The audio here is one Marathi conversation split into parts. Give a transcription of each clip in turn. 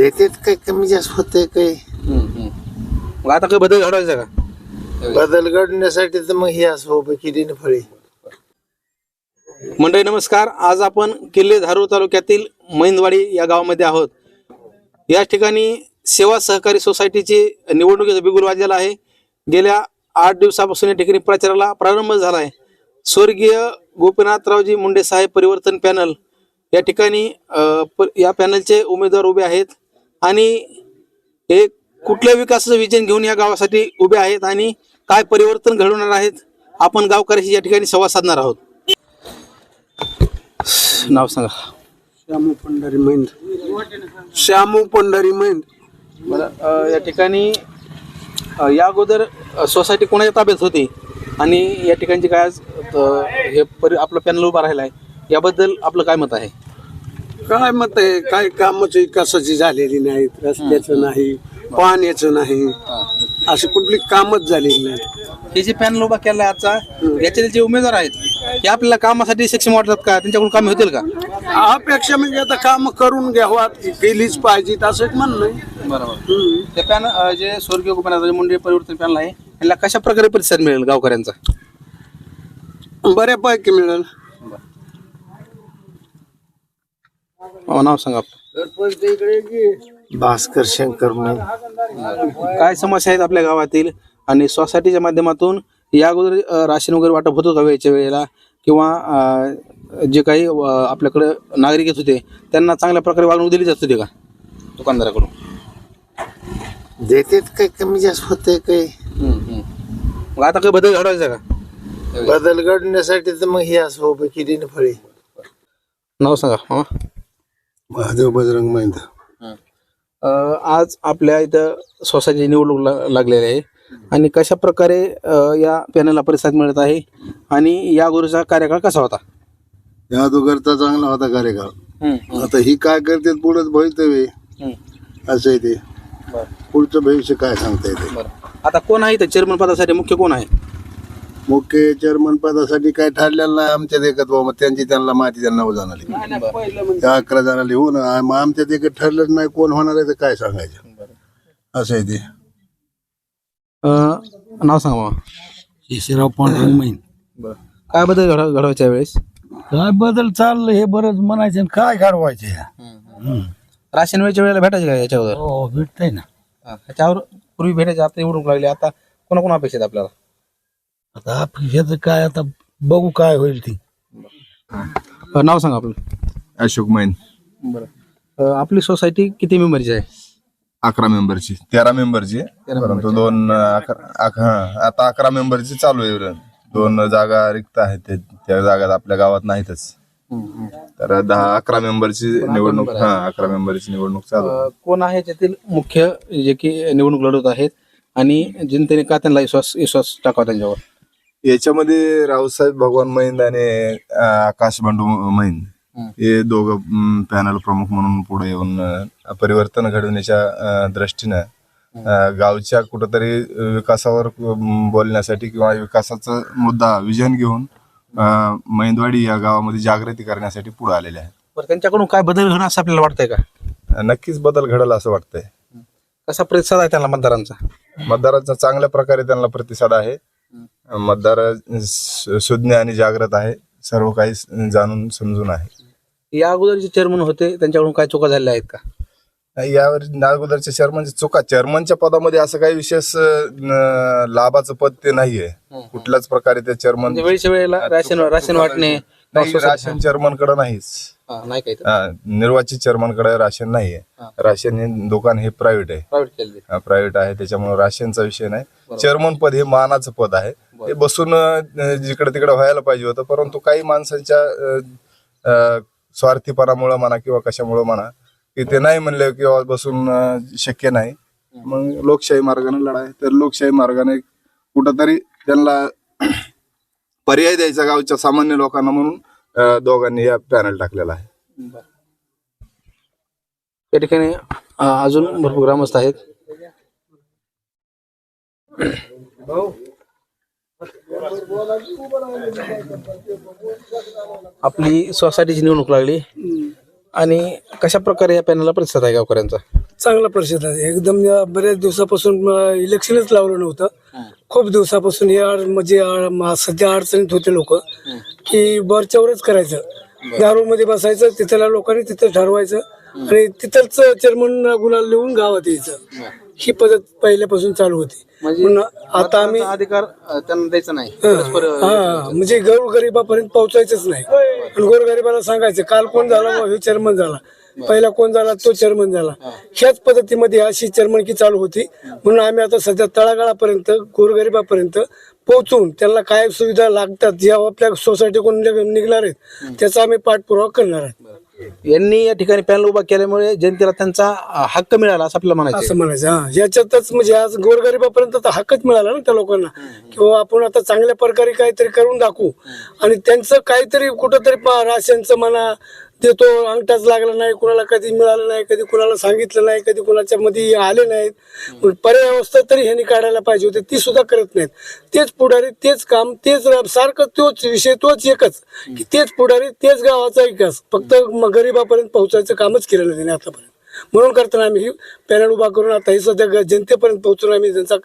देतेत काही कमी जास्त होते काही मग आता काही बदल घडवायचा का? बदल घडण्यासाठी तर मग हे असं उभं केली ना फळी. मंडळी नमस्कार. आज आपण किल्ले धारूर तालुक्यातील मैंदवाडी या गावामध्ये आहोत. या ठिकाणी सेवा सहकारी सोसायटीची निवडणुकीचा बिगुल वाजलेला आहे. गेल्या आठ दिवसापासून या ठिकाणी प्रचाराला प्रारंभ झाला आहे. स्वर्गीय गोपीनाथरावजी मुंडे साहेब परिवर्तन पॅनल या ठिकाणी अ, प- या पॅनलचे उमेदवार उभे आहेत. आणि हे कुठल्या विकासाचं विजन घेऊन या गावासाठी उभे आहेत आणि काय परिवर्तन घडवणार आहेत आपण गावकऱ्याशी या ठिकाणी संवाद साधणार आहोत. नाव सांगा. श्यामू पंढरी मैंद श्यामू पंढरी मैंद बरं या ठिकाणी या अगोदर सोसायटी कोणाच्या ताब्यात होती? आणि या ठिकाणची काय आज हे परि आपलं पॅनल उभा राहिला आहे याबद्दल आपलं काय मत आहे? काय मत आहे? काय कामच विकासाची झालेली नाहीत? रस्त्याचं नाही पाण्याचं नाही. अशी कुठली कामच झालेली नाही. हे जे पॅनल उभा केला आजचा याचे जे उमेदवार आहेत हे आपल्याला कामासाठी सक्षम वाटतात का? त्यांच्याकडून कामे होतील का? अपेक्षा म्हणजे आता काम करून घ्यावा केलीच पाहिजेत असं एक म्हणणं आहे. बरोबर. हम्म. ते पॅन जे स्वर्गीय गोपीनाथ मुंडे परिवर्तन पॅनल आहे याला कशा प्रकारे प्रतिसाद मिळेल गावकऱ्यांचा? बऱ्यापैकी मिळेल. अ, नाव सांगा आपलं. भास्कर शंकर म्हणून काय समस्या आहेत आपल्या गावातील? आणि सोसायटीच्या माध्यमातून या अगोदर अ, राशन वगैरे वाटप होतं का वेळच्या वेळेला? किंवा अ, जे काही अ, आपल्याकडे नागरिक येत होते त्यांना चांगल्या प्रकारे वागणूक दिली जात होती का? दुकानदाराकडून. देतेत काही कमी जास्त होते काही. मग आता काही बदल घडवायचा का? बदल घडण्यासाठी तर मग हे असं उभं केली ना फळी. नाव सांगा हा महादेव बजरंग अ, आज आपल्या इथं सोसायटी निवडणूक ला- लागलेली आहे. आणि कशा प्रकारे अ, या पॅनलला प्रतिसाद मिळत आहे? आणि या गुरुचा कार्यकाळ कसा होता? या दोघरचा चांगला होता कार्यकाळ. आता ही काय करते पुढे भवितव्य. असं आहे ते. पुढचं भविष्य काय सांगता येते. बरं. आता कोण आहे इथं? चेअरमन पदासाठी मुख्य कोण आहे? मुख्य चेअरमन पदासाठी काय ठरलेलं नाही आमच्यात एकच बाबा त्यांची त्यांना माहिती त्यांना जाणारी त्या अकरा जणांना हो ना आम- आमच्यात एक ठरलंच नाही कोण होणार आहे तर काय सांगायचं. असं आहे ते. अ, नाव सांगा मग केशवराव पांडुरंग मैन. काय बदल घडव घडवायच्या वेळेस? काय बदल चाललं हे बरंच म्हणायचं आणि काय घडवायचे राशन वेळेच्या वेळेला भेटायचे का याच्यावर? हो भेटतंय ना. ह्याच्यावर पूर्वी भेटायचे आता निवडणूक लागली आता कोणा कोण अपेक्षित आपल्याला? आता आपल्याचं काय आता बघू काय होईल ती. अ, नाव सांगा आपलं. अशोक मैन. बरं. आपली सोसायटी किती मेंबरची आहे? अकरा मेंबरची. तेरा मेंबरची. परंतु दोन अकरा अक- हा, आता अकरा मेंबरची चालू आहे. दोन जागा रिक्त आहेत ते- त्या जागा आपल्या गावात नाहीतच. तर दहा अकरा मेंबरची निवडणूक हा अकरा मेंबरची निवडणूक चालू. आहे. अ, कोण आहे त्यातील मुख्य जे की निवडणूक लढवत आहेत? आणि जनतेने का त्यांना विश्वास विश्वास टाकावा त्यांच्यावर? याच्यामध्ये रावसाहेब भगवान मैंद आणि अं, आकाश बंडू मैंद हे. दोघं पॅनल प्रमुख म्हणून पुढे येऊन अं, परिवर्तन घडवण्याच्या अं, दृष्टीनं अं, गावच्या कुठंतरी विकासावर अं, बोलण्यासाठी किंवा विकासाचा मुद्दा विजन घेऊन अं, मैंदवाडी या गावामध्ये जागृती करण्यासाठी पुढे आलेले आहेत. बरं त्यांच्याकडून काय बदल घडणं असं आपल्याला वाटतंय का? नक्कीच बदल घडला असं वाटतंय. कसा प्रतिसाद आहे त्यांना मतदारांचा? मतदारांचा चांगल्या प्रकारे त्यांना प्रतिसाद आहे. मतदार सु- सुज्ञ आणि जागृत आहे सर्व काही जाणून समजून आहे. या अगोदर जे चेअरमन होते त्यांच्याकडून काय चुका झालेल्या आहेत का? यावर अगोदरच्या चेअरमनची चुका चेअरमनच्या पदामध्ये असं काही विशेष अं, लाभाचं पद ते नाहीये. कुठल्याच प्रकारे ते चेअरमन म्हणजे वेळच्या वेळेला राशन राशन वाटणे राशन चेअरमनकडे नाहीच. हा, नाही काही हा, निर्वाचित चेअरमनकडे राशन नाहीये. राशन हे दुकान हे प्रायव्हेट आहे. प्रायव्हेट आहे. त्याच्यामुळे राशनचा विषय नाही. चेअरमन पद हे मानाचं पद आहे. ते बसून अं, जिकडे तिकडे व्हायला पाहिजे होतं परंतु काही माणसांच्या अं, अं, स्वार्थीपणामुळे म्हणा किंवा कशामुळे म्हणा की ते नाही म्हणले किंवा बसून अं, शक्य नाही. मग लोकशाही मार्गाने लढाय. तर लोकशाही मार्गाने कुठंतरी त्यांना पर्याय द्यायचा गावच्या सामान्य लोकांना म्हणून दोघांनी या पॅनल टाकलेला आहे. या ठिकाणी अ, अजून भरपूर ग्रामस्थ आहेत. आपली सोसायटीची निवडणूक लागली. आणि कशा प्रकारे या पॅनलला प्रतिसाद आहे गावकऱ्यांचा? चांगला परिषद आहे. एकदम या बऱ्याच दिवसापासून अं, इलेक्शनच लावलं नव्हतं. खूप दिवसापासून हे अड- म्हणजे म- सध्या अडचणीत होते लोक. की वरच्यावरच करायचं. दारूमध्ये बसायचं तिथल्या लोकांनी तिथं ठरवायचं आणि तिथलच चेअरमन गुलाल लिहून गावात यायचं. ही पद्धत पहिल्यापासून चालू होती. म्हणून आता आम्ही मतदानाचा अधिकार अ, त्यांना द्यायचा नाही. हा परस्पर अ, हा, म्हणजे गोरगरिबापर्यंत पोहोचायचंच नाही. आणि गोरगरिबाला सांगायचं काल कोण झाला हे चेअरमन झाला. पहिला कोण झाला? तो चेअरमन झाला. ह्याच पद्धतीमध्ये अशी चेअरमनकी चालू होती. म्हणून आम्ही आता सध्या तळागाळापर्यंत गोरगरिबापर्यंत पोहोचून त्यांना काय सुविधा लागतात ज्या आपल्या सोसायटीकडून निघ- निघणार आहेत त्याचा आम्ही पाठपुरावा करणार आहे यांनी या ठिकाणी पॅनल उभा केल्यामुळे जनतेला त्यांचा हक्क मिळाला असं आपल्याला म्हणायचं असं म्हणायचं हा. याच्यातच म्हणजे आज गोरगरिबापर्यंत आता हक्कच मिळाला ना त्या लोकांना. किंवा आपण आता चांगल्या प्रकारे काहीतरी करून दाखवू. आणि त्यांचं काहीतरी कुठंतरी राशनचं म्हणा देतो अंगठाच लागला नाही कुणाला कधी मिळालं नाही कधी कुणाला सांगितलं नाही कधी कुणाच्या मध्ये आले नाहीत. पण पर्याय अवस्था तरी ह्यांनी काढायला पाहिजे होते ती सुद्धा करत नाहीत. तेच पुढारी तेच काम तेच सारखं तोच विषय तोच एकच की तेच पुढारी तेच गावाचा विकास. फक्त गरीबापर्यंत पोहोचायचं कामच केलं नाही त्यांनी आतापर्यंत. म्हणून करताना आम्ही ही पॅनल उभा करून आता ही सध्या जनतेपर्यंत पोहोचून आम्ही त्यांचा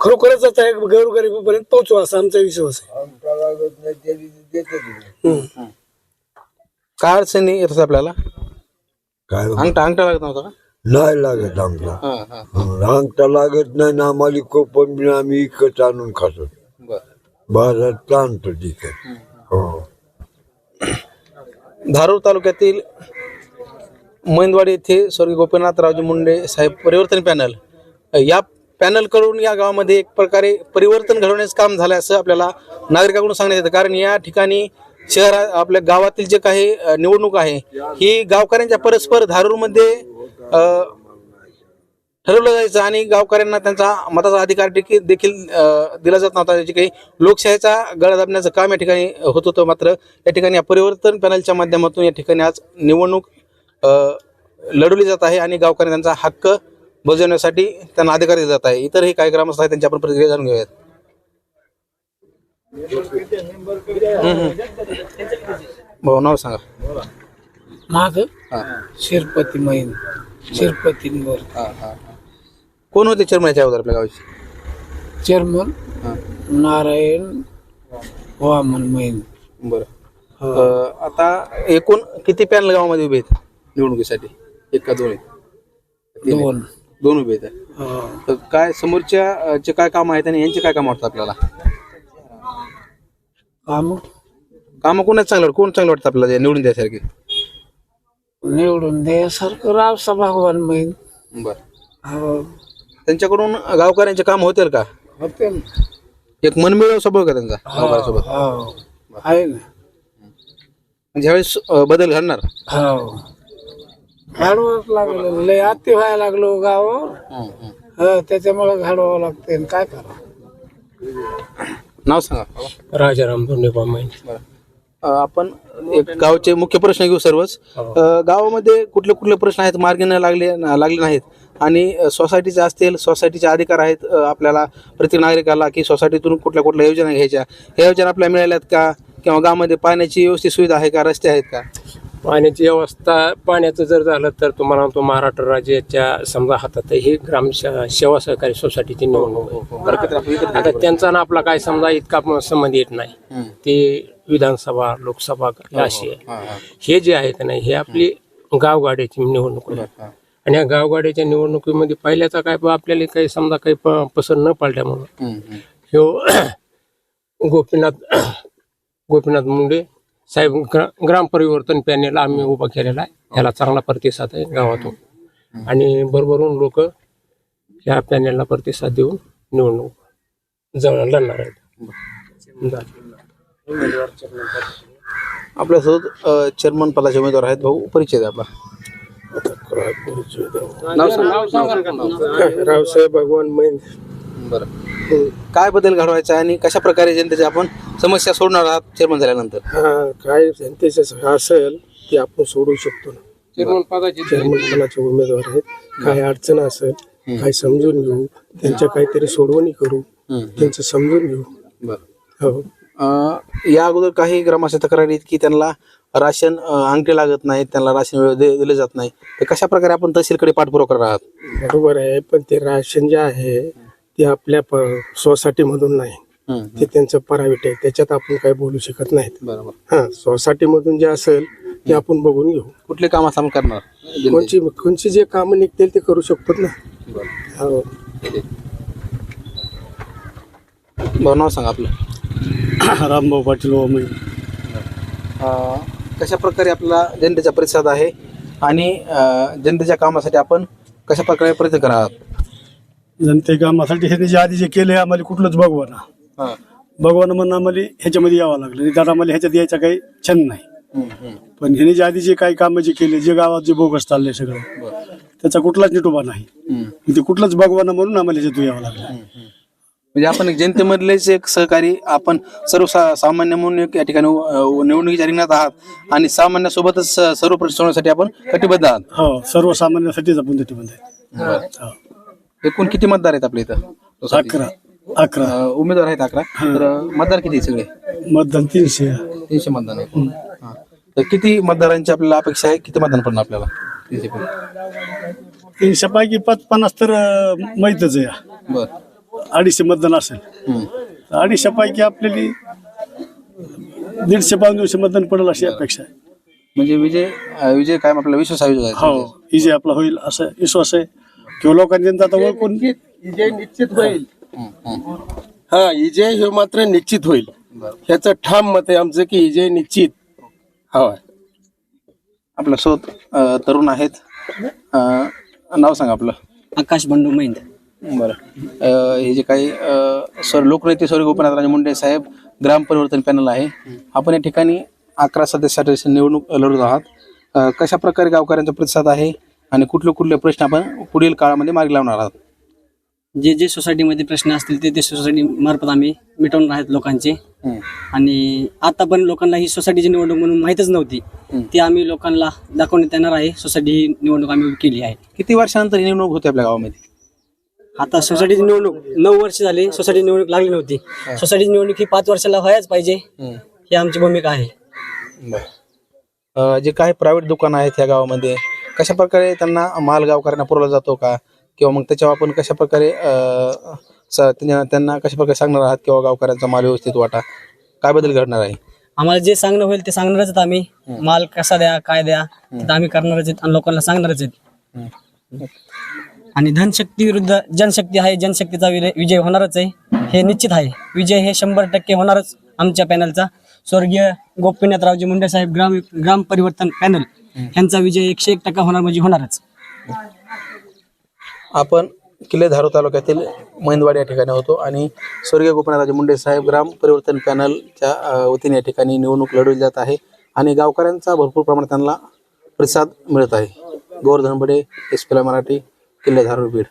खरोखरच आता एक गरीबापर्यंत पोहोचू असा आमचा विश्वास आहे. काय अडचणी येत होत्या आपल्याला? काय अंगठा अंगठा लागत नव्हता का? नाही लागत हा, हा. अंगठा लागत नाही ना आम्हाला कोपन बी आम्ही इकत आणून खातो. बरं. बाजारात आणतो ठीक आहे. हो धारूर तालुक्यातील मैंदवाडी येथे स्वर्गीय गोपीनाथरावजी मुंडे साहेब परिवर्तन पॅनल. या पॅनलकडून या गावामध्ये एक प्रकारे परिवर्तन घडवण्याचं काम झालं असं आपल्याला नागरिकांकडून सांगण्यात येतं. कारण या ठिकाणी शहरा आपल्या गावातील जे काही निवडणूक आहे ही गावकऱ्यांच्या परस्पर धारूरमध्ये ठरवलं जायचं आणि गावकऱ्यांना त्यांचा मताचा अधिकार देखील देखील दिला जात नव्हता. याची काही लोकशाहीचा गळा दाबण्याचं काम या ठिकाणी होत होतं मात्र या ठिकाणी या परिवर्तन पॅनलच्या माध्यमातून या ठिकाणी आज निवडणूक लढवली जात आहे आणि गावकऱ्यांना त्यांचा हक्क बजावण्यासाठी त्यांना अधिकार दिला जात आहे. इतरही काही ग्रामस्थ आहेत त्यांची आपण प्रतिक्रिया जाणून घेऊयात. भाऊ नाव सांगा. माझं हा. शिरपती मैन शिरपतींवर कोण होते चेअरमॅनच्या अगोदर आपल्या गावचे? चेअरमन. नारायण वामन मैन बरं. आता एकूण किती पॅनल गावामध्ये उभे आहेत निवडणुकीसाठी? एक का दोन? दोन. दोन उभे आहेत. तर काय समोरच्या जे काय काम आहेत आणि यांचे काय काम वाटतं आपल्याला? काम? कामं कोणाच चांगलं वाटतं? कोण चांगलं वाटतं आपल्याला निवडून द्यायसारखे? निवडून द्यासारखं रावसा भगवान मैन बरं. हो. त्यांच्याकडून गावकऱ्यांचे काम होतील का? होते ना. एक मनमिळव स्वभाव का त्यांचा? गावकऱ्यांसोबत? हो. आहे ना. म्हणजे ह्यावेळेस अ, बदल घडणार? हो. घाडवाच लागलं. लय अति व्हायला लागलो गावावर. हो, त्याच्यामुळे घाडवावं लागते काय करा नाव सांगा. राजाराम धोंडेबा मैन. अ, आपण एक गावचे मुख्य प्रश्न घेऊ सर्वच. अ, गावामध्ये कुठले कुठले प्रश्न आहेत मार्गी न लागले न- लागले नाहीत. आणि अ, सोसायटीचे असतील सोसायटीचे अधिकार आहेत अ, आपल्याला प्रत्येक नागरिकाला की सोसायटीतून कुठल्या कुठल्या योजना घ्यायच्या. ह्या योजना आपल्याला मिळाल्यात का? किंवा गावामध्ये पाण्याची व्यवस्थित सुविधा आहे का? रस्ते आहेत का? पाण्याची व्यवस्था पाण्याचं जर झालं तर तुम्हाला तो महाराष्ट्र राज्याच्या समजा हातात. ही ग्राम सेवा सहकारी सोसायटीची निवडणूक आहे. बरं का? आता त्यांचा ना आपला काय समजा इतका संबंध येत नाही. ते विधानसभा लोकसभा हे अशी आहे. हे जे आहे का नाही हे आपली गावगाड्याची निवडणूक आहे. आणि या गावगाड्याच्या निवडणुकीमध्ये पहिल्याचा काय आपल्याला काही समजा काही पसंत न पडल्यामुळं ह्यो गोपीनाथ गोपीनाथ मुंडे साहेब ग्रा ग्राम परिवर्तन पॅनेल आम्ही उभा केलेला आहे. त्याला चांगला प्रतिसाद आहे गावातून. आणि भरभरून लोक या पॅनेलला प्रतिसाद देऊन निवडणूक जवळ लढणार आहेत. आपल्यासोबत चेअरमन पदाचे उमेदवार आहेत भाऊ. परिचय द्या आपला. नाव सांगा. रावसाहेब भगवान मैन बरं. काय बदल घडवायचा आणि कशा प्रकारे जनतेच्या आपण समस्या सोडणार आहात चेअरमन झाल्यानंतर? हा काय जनतेचं असेल ते आपण सोडू शकतो ना. चेअरमन पदाचे चेअरमनपणाचे उमेदवार आहेत. काय अडचण असेल काय समजून घेऊ. त्यांच्या काहीतरी सोडवणी करू. त्यांचं समजून घेऊ. बरं. हो. अ, या अगोदर काही ग्रामस्थ तक्रारी आहेत की त्यांना राशन अंगठी लागत नाही त्यांना राशन वेळ दे- दिलं जात नाही. तर कशा प्रकारे आपण तहसीलकडे पाठपुरावा करणार आहात? बरोबर आहे पण ते राशन जे आहे ते आपल्या सोसायटी मधून नाही. ते त्यांचं प्रायव्हेट आहे त्याच्यात आपण काही बोलू शकत नाहीत. बरोबर. हा सोसायटी मधून जे असेल ते आपण बघून घेऊ. कुठले काम आपण करणार? कोणची कोणची जे कामं निघतील ते करू शकतो ना. हो. बरं नाव सांगा आपलं. रामभाऊ पाटील अं, कशा प्रकारे आपला जनतेचा प्रतिसाद आहे? आणि अं, जनतेच्या कामासाठी आपण कशा प्रकारे प्रयत्न करणार? आहात जनते कामासाठी हे जे आधी जे केले आम्हाला कुठलंच भगवान हां. भगवान म्हणून आम्हाला ह्याच्यामध्ये यावं लागलं. नाही तर आम्हाला ह्याच्यात यायचा काही छंद नाही. पण ह्याने जे आधी जे काही कामं जे केले जे गावात जे बोगस चाललंय सगळं त्याचा कुठलाच निटोबा नाही. ते कुठलंच भगवान म्हणून आम्हाला ह्याच्यात यावं लागलं. म्हणजे आपण एक जनतेमधलेच एक सहकारी आपण सर्व सा- सामान्य म्हणून एक या ठिकाणी अं, निवडणुकीच्या रिंगणात आहात आणि सामान्यासोबतच स- सर्व प्रश्न सोडवण्यासाठी आपण कटिबद्ध आहात. हो सर्वसामान्यांसाठीच आपण त्याच्यामध्ये हो. एकूण किती मतदार आहेत आपल्या इथं? अकरा. अकरा. अं, उमेदवार आहेत अकरा. तर अं, मतदार किती आहेत सगळे? मतदान तीनशे. तीनशे मतदान आहेत. हां. तर किती मतदारांची आपल्याला अपेक्षा आहे? किती मतदान पडणार आपल्याला? तीनशे? तीनशे पैकी पाच पन्नास तर अं, माहीतच आहे बरं. अडीचशे मतदान असेल. हम्म. तर अडीचशे पैकी आपल्याला दीडशे दिवशी मतदान पडेल अशी अपेक्षा आहे. म्हणजे विजय अं, विजय काय आपल्याला विश्वास आहे. हो इजे आपला होईल असं विश्वास आहे. किंवा लोकांनी जनता आता ओळखून विजय निश्चित होईल. हा विजय हे मात्र निश्चित होईल. ह्याचं ठाम मत आहे आमचं की विजय निश्चित हवा आपल्यासोबत अं, तरुण आहेत. अं, नाव सांगा आपलं. आकाश बंडू मैंद बरं. अं, हे जे काही अं, स्वर लोकनेते स्वर्गीय गोपीनाथराजे मुंडे साहेब ग्राम परिवर्तन पॅनल आहे. आपण या ठिकाणी अकरा सदस्यासाठी निवडणूक लढत आहात. अं, कशा प्रकारे गावकऱ्यांचा प्रतिसाद आहे? आणि कुठले कुठले प्रश्न आपण पुढील काळामध्ये मार्गी लावणार आहात. जे जे सोसायटीमध्ये प्रश्न असतील ते ते सोसायटी मार्फत आम्ही मिटवणार आहेत लोकांचे. आणि आता पण लोकांना ही सोसायटीची निवडणूक म्हणून माहीतच नव्हती. ती आम्ही लोकांना दाखवण्यात येणार आहे. सोसायटी ही निवडणूक आम्ही केली आहे. किती वर्षानंतर ही निवडणूक होते आपल्या गावामध्ये? आता सोसायटीची निवडणूक नऊ वर्ष झाली. सोसायटी निवडणूक लागली नव्हती. सोसायटीची निवडणूक ही पाच वर्षाला व्हायच पाहिजे. ही आमची भूमिका आहे. अं, जे काही प्रायव्हेट दुकान आहेत या गावामध्ये कशा प्रकारे त्यांना माल गावकऱ्यांना पुरवला जातो का? किंवा मग त्याच्यावर आपण कशा प्रकारे त्यांना कशा प्रकारे सांगणार आहात किंवा गावकऱ्यांचा माल व्यवस्थित वाटा? काय बदल घडणार आहे? आम्हाला जे सांगणं होईल ते सांगणारच आहेत आम्ही. माल कसा द्या काय द्या ते आम्ही करणारच आहेत आणि लोकांना सांगणारच आहेत. आणि धनशक्ती विरुद्ध जनशक्ती आहे जनशक्तीचा विजय विजय होणारच आहे. हे निश्चित आहे. विजय हे शंभर टक्के होणारच आमच्या पॅनलचा स्वर्गीय गोपीनाथरावजी मुंडे साहेब ग्राम ग्राम परिवर्तन पॅनल यांचा विजय एकशे एक टक्का होणार म्हणजे होणारच. आपण किल्ले धारो तालुक्यातील मैंदवाडी या ठिकाणी होतो आणि स्वर्गीय गोपनाराजे मुंडे साहेब ग्राम परिवर्तन पॅनलच्या वतीने या ठिकाणी निवडणूक लढवली जात आहे आणि गावकऱ्यांचा भरपूर प्रमाणात त्यांना प्रतिसाद मिळत आहे. गोवर्धन बडे एस पीला मराठी किल्ले धारो बीड.